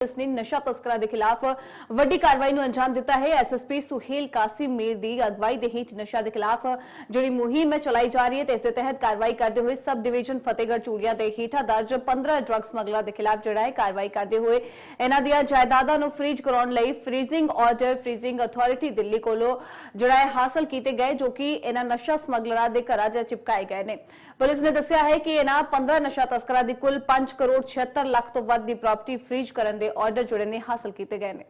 Police ਨੇ ਨਸ਼ਾ ਤਸਕਰਾਂ ਦੇ ਖਿਲਾਫ ਵੱਡੀ ਕਾਰਵਾਈ ਨੂੰ ਅੰਜਾਮ ਦਿੱਤਾ ਹੈ। ਐਸਐਸਪੀ ਸੁਹੇਲ ਕਾਸਿਮ ਮੀਰ ਦੀ ਅਗਵਾਈ ਦੇ ਹੇਠ ਨਸ਼ਾ ਦੇ ਖਿਲਾਫ ਜਿਹੜੀ ਮੁਹਿੰਮ ਹੈ ਚਲਾਈ ਜਾ ਰਹੀ ਹੈ, ਤੇ ਇਸ ਦੇ ਤਹਿਤ ਕਾਰਵਾਈ ਕਰਦੇ ਹੋਏ ਸਬ ਡਿਵੀਜ਼ਨ ਫਤਿਹਗੜ੍ਹ ਚੂੜੀਆਂ ਦੇ ਹੇਠਾਂ ਦਰਜ 15 ਡਰੱਗ ਸਮਗਲਰ ਦੇ ਖਿਲਾਫ ਜਿਹੜਾ ਹੈ ਕਾਰਵਾਈ ਕਰਦੇ ਹੋਏ ਇਹਨਾਂ ਦੀਆਂ ਜਾਇਦਾਦਾਂ ਨੂੰ ਫ੍ਰੀਜ ਕਰਾਉਣ ਲਈ freezing order, freezing authority Delhi ਕੋਲੋਂ ਜਿਹੜਾ ਹੈ ਹਾਸਲ ਕੀਤੇ ਗਏ, ਜੋ ਕਿ ਇਹਨਾਂ ਨਸ਼ਾ ਸਮਗਲਰਾਂ ਦੇ ਘਰਾਂ 'ਚ ਚਿਪਕਾਏ ਗਏ ਨੇ। ਪੁਲਿਸ ਨੇ ਦੱਸਿਆ ਹੈ ਕਿ ਇਹਨਾਂ 15 ਨਸ਼ਾ ਤਸਕਰਾਂ ਦੀ ਕੁੱਲ 5 ਕਰੋੜ 76 ਲੱਖ ਤੋਂ ਵੱਧ ਦੀ ਪ੍ਰਾਪਰਟੀ ਫ੍ਰੀਜ ਕਰਨ ਦੇ ਆਰਡਰ ਜਿਹੜੇ ਨੇ ਹਾਸਲ ਕੀਤੇ ਗਏ ਨੇ।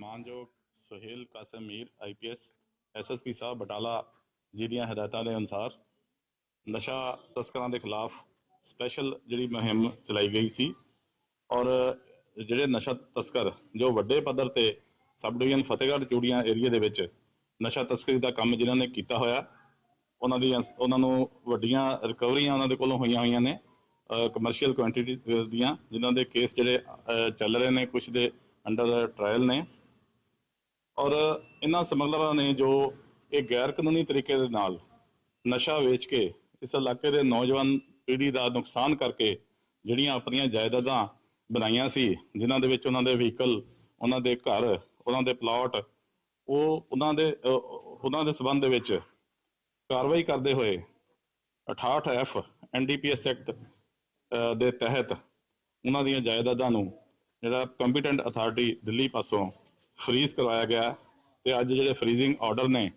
ਮਾਨਯੋਗ ਸੁਹੇਲ ਕਾਸਿਮ ਮੀਰ ਆਈਪੀਐਸ ਐਸਐਸਪੀ ਸਾਹਿਬ ਬਟਾਲਾ ਜੀ ਦੀਆਂ ਹਦਾਇਤਾਂ ਦੇ ਅਨੁਸਾਰ ਨਸ਼ਾ ਤਸਕਰਾਂ ਦੇ ਖਿਲਾਫ ਸਪੈਸ਼ਲ ਜਿਹੜੀ ਮੁਹਿੰਮ ਚਲਾਈ ਗਈ ਸੀ ਔਰ ਜਿਹੜੇ ਨਸ਼ਾ ਤਸਕਰ, ਜੋ ਵੱਡੇ ਪੱਧਰ ਤੇ sub division Fatehgarh Churian area ਦੇ ਵਿੱਚ ਨਸ਼ਾ ਤਸਕਰੀ ਦਾ ਕੰਮ ਜਿਨ੍ਹਾਂ ਨੇ ਕੀਤਾ ਹੋਇਆ ਉਹਨਾਂ ਦੀ ਉਹਨਾਂ ਨੂੰ ਵੱਡੀਆਂ ਰਿਕਵਰੀਆਂ ਉਹਨਾਂ ਦੇ ਕੋਲੋਂ ਹੋਈਆਂ ਹੋਈਆਂ ਨੇ ਕਮਰਸ਼ੀਅਲ ਕੁਆਂਟੀਟੀ ਦੀਆਂ, ਜਿਨ੍ਹਾਂ ਦੇ ਕੇਸ ਜਿਹੜੇ ਚੱਲ ਰਹੇ ਨੇ ਕੁਝ ਦੇ ਅੰਡਰ ਟ੍ਰਾਇਲ ਨੇ। ਔਰ ਇਹਨਾਂ ਸਮਗਲਰਾਂ ਨੇ ਜੋ ਇਹ ਗੈਰ ਕਾਨੂੰਨੀ ਤਰੀਕੇ ਦੇ ਨਾਲ ਨਸ਼ਾ ਵੇਚ ਕੇ ਇਸ ਇਲਾਕੇ ਦੇ ਨੌਜਵਾਨ ਪੀੜ੍ਹੀ ਦਾ ਨੁਕਸਾਨ ਕਰਕੇ ਜਿਹੜੀਆਂ ਆਪਣੀਆਂ ਜਾਇਦਾਦਾਂ ਬਣਾਈਆਂ ਸੀ, ਜਿਨ੍ਹਾਂ ਦੇ ਵਿੱਚ ਉਹਨਾਂ ਦੇ ਵਹੀਕਲ ਉਹਨਾਂ ਦੇ ਘਰ, ਉਹਨਾਂ ਦੇ ਪਲਾਟ ਉਹ ਉਹਨਾਂ ਦੇ ਉਹਨਾਂ ਦੇ ਸਬੰਧ ਦੇ ਵਿੱਚ ਕਾਰਵਾਈ ਕਰਦੇ ਹੋਏ 68 ਐਫ ਐਨਡੀਪੀਐਸ ਐਕਟ ਦੇ ਤਹਿਤ ਉਹਨਾਂ ਦੀਆਂ ਜਾਇਦਾਦਾਂ ਨੂੰ ਜਿਹੜਾ ਕੰਪੀਟੈਂਟ ਅਥਾਰਟੀ ਦਿੱਲੀ ਪਾਸੋਂ ਫ੍ਰੀਜ਼ ਕਰਵਾਇਆ ਗਿਆ ਤੇ ਅੱਜ ਜਿਹੜੇ ਫ੍ਰੀਜ਼ਿੰਗ ਆਰਡਰ ਨੇ,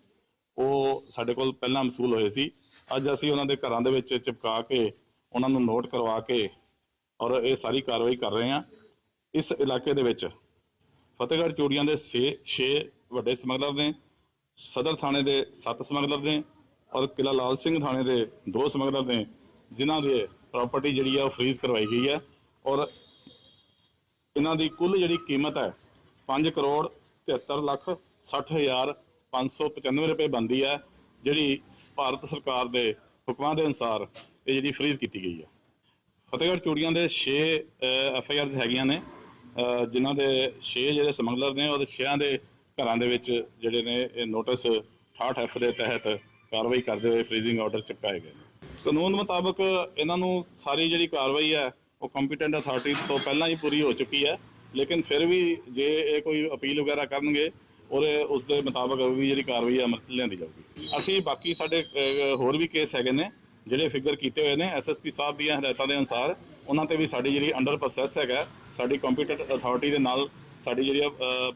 ਉਹ ਸਾਡੇ ਕੋਲ ਪਹਿਲਾਂ ਮਸੂਲ ਹੋਏ ਸੀ। ਅੱਜ ਅਸੀਂ ਉਹਨਾਂ ਦੇ ਘਰਾਂ ਦੇ ਵਿੱਚ ਚਿਪਕਾ ਕੇ ਉਹਨਾਂ ਨੂੰ ਨੋਟ ਕਰਵਾ ਕੇ ਔਰ ਇਹ ਸਾਰੀ ਕਾਰਵਾਈ ਕਰ ਰਹੇ ਹਾਂ। ਇਸ ਇਲਾਕੇ ਦੇ ਵਿੱਚ ਫਤਿਹਗੜ੍ਹ ਚੂੜੀਆਂ ਦੇ 6 6 ਵੱਡੇ ਸਮਗਲਰ ਨੇ, ਸਦਰ ਥਾਣੇ ਦੇ 7 ਸਮਗਲਰ ਨੇ ਔਰ ਕਿਲਾ ਲਾਲ ਸਿੰਘ ਥਾਣੇ ਦੇ ਦੋ ਸਮਗਲਰ ਨੇ, ਜਿਨ੍ਹਾਂ ਦੇ ਪ੍ਰਾਪਰਟੀ ਜਿਹੜੀ ਆ ਉਹ ਫ੍ਰੀਜ਼ ਕਰਵਾਈ ਗਈ ਹੈ ਔਰ ਇਹਨਾਂ ਦੀ ਕੁੱਲ ਜਿਹੜੀ ਕੀਮਤ ਹੈ 5 ਕਰੋੜ 73 ਲੱਖ 60 ਹਜ਼ਾਰ 595 ਰੁਪਏ ਬੰਦੀ ਹੈ ਜਿਹੜੀ ਭਾਰਤ ਸਰਕਾਰ ਦੇ ਹੁਕਮਾਂ ਦੇ ਅਨੁਸਾਰ ਇਹ ਜਿਹੜੀ ਫ੍ਰੀਜ਼ ਕੀਤੀ ਗਈ ਹੈ ਫਤਿਹਗੜ੍ਹ ਚੂੜੀਆਂ ਦੇ 6 ਐਫ ਆਈ ਆਰਸ ਹੈਗੀਆਂ ਨੇ, ਅਹ, ਜਿਨ੍ਹਾਂ ਦੇ 6 ਜਿਹੜੇ ਸਮਗਲਰ ਨੇ ਉਹਦੇ 6 ਦੇ ਘਰਾਂ ਦੇ ਵਿੱਚ ਜਿਹੜੇ ਨੇ, ਇਹ ਨੋਟਿਸ 68 ਐਫ ਦੇ ਤਹਿਤ ਕਾਰਵਾਈ ਕਰਦੇ ਹੋਏ ਫ੍ਰੀਜ਼ਿੰਗ ਆਰਡਰ ਚੁਕਾਏ ਗਏ ਨੇ ਕਾਨੂੰਨ ਮੁਤਾਬਕ ਇਹਨਾਂ ਨੂੰ ਸਾਰੀ ਜਿਹੜੀ ਕਾਰਵਾਈ ਹੈ ਉਹ ਕੰਪੀਟੈਂਟ ਅਥਾਰਟੀ ਤੋਂ ਪਹਿਲਾਂ ਹੀ ਪੂਰੀ ਹੋ ਚੁੱਕੀ ਹੈ। ਲੇਕਿਨ ਫਿਰ ਵੀ ਜੇ ਇਹ ਕੋਈ ਅਪੀਲ ਵਗੈਰਾ ਕਰਨਗੇ ਔਰ ਉਸ ਦੇ ਮੁਤਾਬਕ ਵੀ ਜਿਹੜੀ ਕਾਰਵਾਈ ਹੈ ਅਮਲ ਲਿਆਂਦੀ ਜਾਊਗੀ। ਅਸੀਂ ਬਾਕੀ ਸਾਡੇ ਹੋਰ ਵੀ ਕੇਸ ਹੈਗੇ ਨੇ ਜਿਹੜੇ ਫਿਗਰ ਕੀਤੇ ਹੋਏ ਨੇ ਐਸਐਸਪੀ ਸਾਹਿਬ ਦੀਆਂ ਹਦਾਇਤਾਂ ਦੇ ਅਨੁਸਾਰ ਉਹਨਾਂ ਤੇ ਵੀ ਸਾਡੀ ਜਿਹੜੀ ਅੰਡਰ ਪ੍ਰੋਸੈਸ ਹੈਗਾ ਸਾਡੀ ਕੰਪੀਟੈਂਟ ਅਥਾਰਟੀ ਦੇ ਨਾਲ ਸਾਡੀ ਜਿਹੜੀ ਅਹ,